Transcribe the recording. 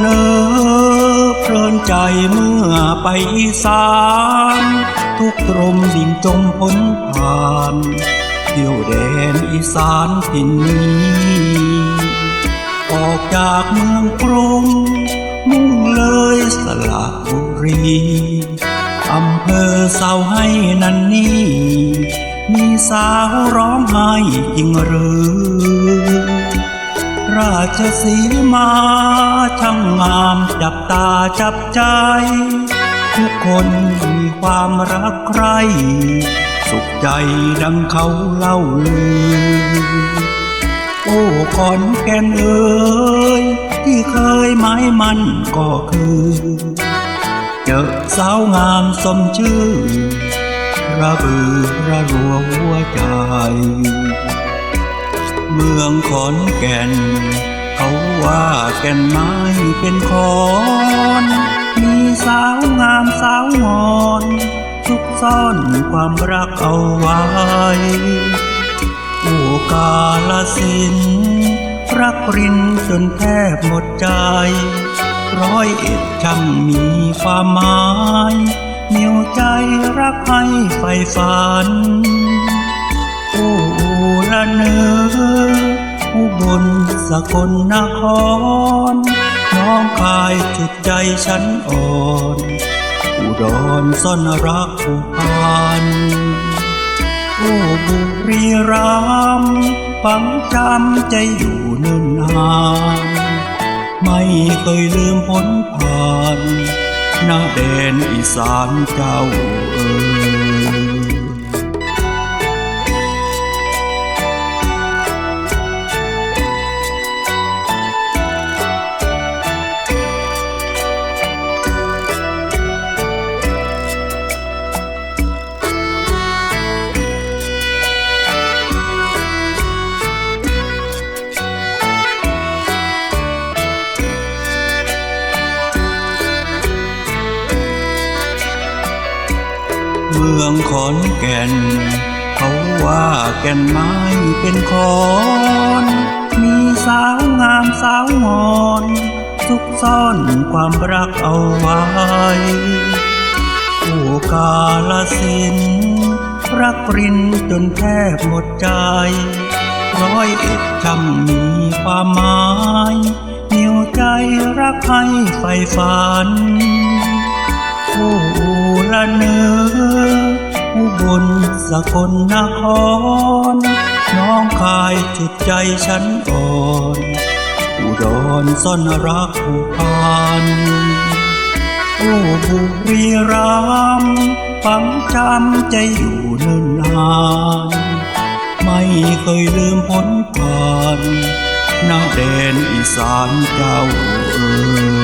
เนอเพลินใจเมื่อไปอีสาน ทุกตรมดิ่งจมพ้นผ่านเที่ยวแดนอีสานถิ่นนี้ออกจากเมืองกรุง มุ่งเลยสระบุรีอำเภอเสาให้นันนี่ มีสาวร้องไห้จริงหรือ ราชสีมาช่างงามจับตาจับใจ ทุกคนมีความรักใคร สุขใจดังเขาเล่าลือ โอ้ขอนแก่นเอ่ยที่เคยหมายมันก็คือ เจอสาวงามสมชื่อระเบือระรัวหัวใจ เมืองขอนแก่น เขาว่าแก่นไม้เป็นคอนมีสาวงามสาวงอนทุกซ่อนความรักเอาไว้โอกาลสิน รักรินจนแทบหมดใจ ร้อยเอ็ดช่างมีความหมายเหนียวใจรักให้ไฟฝัน ละเนออุบลสกลนคร น้องคายจุดใจฉันอ่อนอุดรซ่อนรักผูกพันโอ้บุรีรัมฝังจำใจอยู่เนิ่นนานไม่เคยลืมพ้นผ่านหน้าแดนอีสานเจ้า มืองขอนแก่น เขาว่าแก่นไม้เป็นคอนมีสาวงามสาวงอนซุกซ่อนความรักเอาไว้โอกาลสิน รักรินจนแทบหมดใจ ร้อยเอ็ดช่ำมีความหมายเหนียวใจรักให้ไฟฝัน โอ้ละเนืออุบลสกลนคร น้องคายจุดใจฉันอ่อนอุดรซ่อนรักผูกพันโอ้บุรีรัมฝังจำใจอยู่เนิ่นนานไม่เคยลืมพ้นผ่านหน้าแดนอีสานเจ้าเอ๋ย